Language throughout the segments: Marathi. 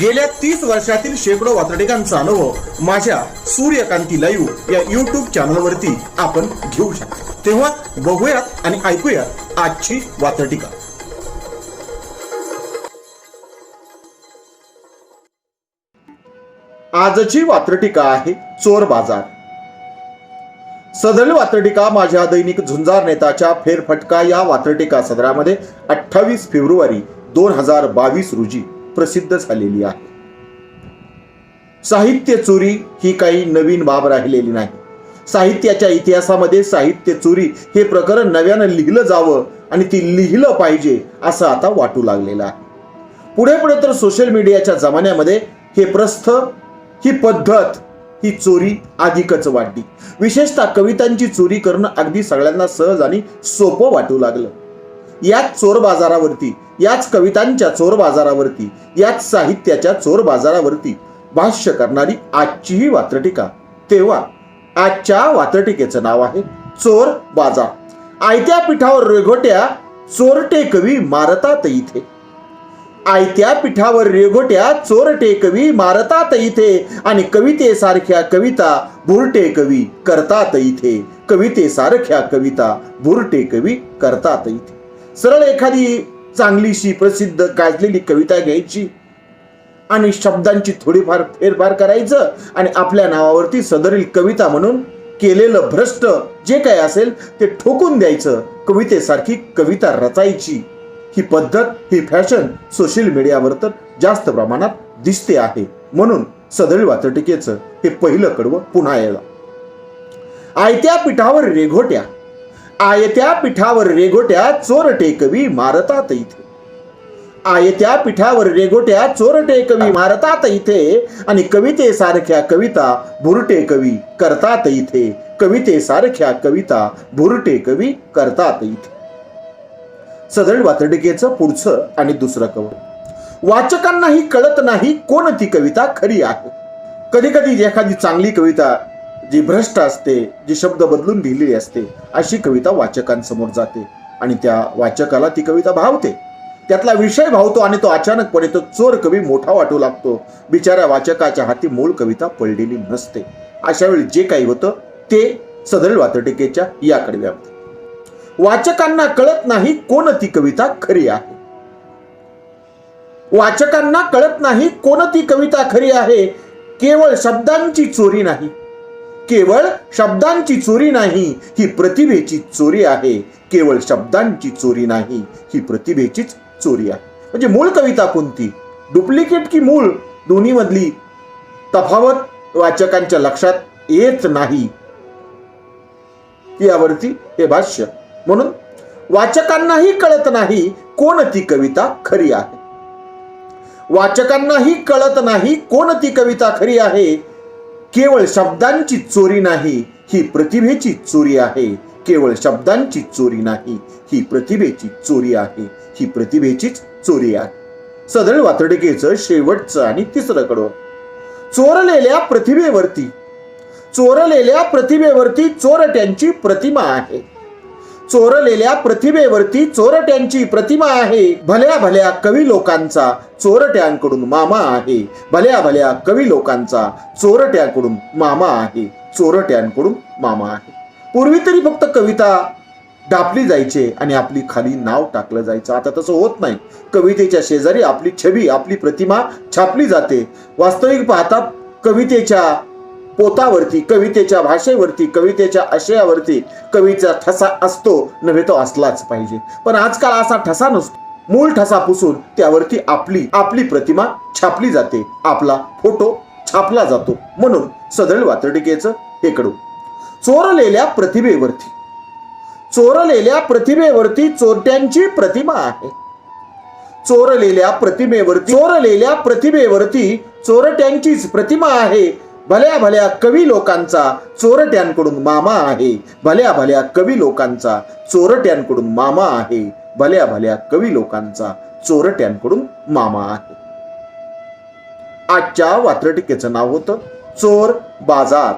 गेल्या तीस वर्षातील शेकडो वातडिकांचा अनुभव माझ्या सूर्यकांती लाईव्ह या युट्यूब चॅनलवरती आपण घेऊ शकतो. तेव्हा बघूयात आणि ऐकूयात आजची वातडिका आजची वात्रटिका आहे चोर बाजार. सदर वात्रटिका माझ्या दैनिक झुंजार नेताच्या फेरफटका या वात्रटिका सदरामध्ये अठ्ठावीस फेब्रुवारी दोन हजार बावीस रोजी. प्रसिद्ध झालेली आहे. साहित्य चोरी ही काही नवीन बाब राहिलेली नाही. साहित्याच्या इतिहासामध्ये साहित्य चोरी हे प्रकरण नव्यानं लिहिलं जावं आणि ती लिहिलं पाहिजे असं आता वाटू लागलेलं आहे. पुढे पुढे तर सोशल मीडियाच्या जमान्यामध्ये हे प्रस्थ ही पद्धत ही चोरी अधिकच वाढली. विशेषतः कवितांची चोरी करणं अगदी सगळ्यांना सहज आणि सोपं वाटू लागलं. याच चोर बाजारावरती याच कवितांच्या चोर बाजारावरती याच साहित्याच्या चोर बाजारावरती भाष्य करणारी आजचीही वात्रटिका. तेव्हा आजच्या वात्रटिकेचं नाव आहे चोर बाजार. आयत्या पिठावर रेघोट्या चोरटे कवी मारतात इथे. आयत्या पिठावर रेघोट्या चोरटे कवी मारतात इथे आणि कवितेसारख्या कविता भुरटे कवी करतात इथे. कवितेसारख्या कविता भुरटे कवी करतात इथे. सरळ एखादी चांगलीशी प्रसिद्ध गाजलेली कविता घ्यायची आणि शब्दांची थोडीफार फेरफार करायचं आणि आपल्या नावावरती सदरील कविता म्हणून केलेलं भ्रष्ट जे काय असेल ते ठोकून द्यायचं कवितेसारखी कविता रचायची. ही पद्धत ही फॅशन सोशल मीडियावर तर जास्त प्रमाणात दिसते आहे. म्हणून सदरील वाचटिकेचं हे पहिलं कडवं पुन्हा यायला. आयत्या पिठावर रेघोट्या आयत्या पिठावर रेघोट्या चोरटे कवी मारतात इथे. आयत्या पिठावर रेघोट्या चोरटे कवी मारतात इथे आणि कवितेसारख्या कविता भुरटे कवी करतात इथे. कवितेसारख्या कविता भुरटे कवी करतात इथे. सदळ वातडिकेचं पुढचं आणि दुसरं कवन वाचकांनाही कळत नाही कोण ती कविता खरी आहे. कधी कधी एखादी चांगली कविता जी भ्रष्ट असते जी शब्द बदलून लिहिलेली असते अशी कविता वाचकांसमोर जाते. आणि त्या वाचकाला ती कविता भावते. त्यातला विषय भावतो आणि तो अचानकपणे तो चोर कवी मोठा वाटू लागतो. बिचाऱ्या वाचकाच्या हाती मूळ कविता पडलेली नसते. अशा वेळी जे काही होतं ते सदरील वातटिकेच्या या कडव्यामध्ये वाचकांना कळत नाही कोण ती कविता खरी आहे. वाचकांना कळत नाही कोण ती कविता खरी आहे. केवळ शब्दांची चोरी नाही. केवळ शब्दांची चोरी नाही ही प्रतिभेची चोरी आहे. केवळ शब्दांची चोरी नाही ही प्रतिभेचीच चोरी आहे. म्हणजे मूळ कविता कोणती? डुप्लिकेट की मूळ? दोन्हीमधली तफावत वाचकांच्या लक्षात येत नाही. यावरती हे भाष्य. म्हणून वाचकांनाही कळत नाही कोण ती कविता खरी आहे. वाचकांनाही कळत नाही कोण ती कविता खरी आहे. केवळ शब्दांची चोरी नाही ही प्रतिभेची चोरी आहे. केवळ शब्दांची चोरी नाही ही प्रतिभेची चोरी आहे. ही प्रतिभेचीच चोरी आहे. सदळ वातडकेचं शेवटचं आणि तिसरं कडवं. चोरलेल्या प्रतिभेवरती चोरलेल्या प्रतिभेवरती चोरट्यांची प्रतिमा आहे. चोरलेल्या प्रतिभेवरती चोरट्यांची प्रतिमा आहे. भल्या भल्या कवी लोकांचा चोरट्यांकडून मामा आहे. भल्या भल्या कवी लोकांचा चोरट्यांकडून मामा आहे. चोरट्यांकडून मामा आहे. पूर्वी तरी फक्त कविता डापली जायचे आणि आपली खाली नाव टाकलं जायचं. आता तसं होत नाही. कवितेच्या शेजारी आपली छबी आपली प्रतिमा छापली जाते. वास्तविक पाहता कवितेच्या पोतावरती कवितेच्या भाषेवरती कवितेच्या आशयावरती कवीचा ठसा असतो. नव्हे तो असलाच पाहिजे. पण आजकाल असा ठसा नसतो. मूळ ठसा पुसून त्यावरती आपली आपली प्रतिमा छापली जाते. आपला फोटो छापला जातो. म्हणून सदळ वातडिकेचं हे कडू. चोरलेल्या प्रतिभेवरती. चोरलेल्या प्रतिभेवरती चोरट्यांची प्रतिमा आहे. चोरलेल्या प्रतिमेवरती चोरलेल्या प्रतिभेवरती चोरट्यांचीच प्रतिमा आहे. भल्या भल्या कवी लोकांचा चोरट्यांकडून मामा आहे. भल्या भल्या कवी लोकांचा चोरट्यांकडून मामा आहे. भल्या भल्या कवी लोकांचा चोरट्यांकडून मामा आहे. आजच्या वात्रटिकेचं नाव होतं चोर बाजार.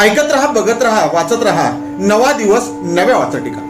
ऐकत रहा बघत रहा वाचत रहा. नवा दिवस नव्या वात्रटिका.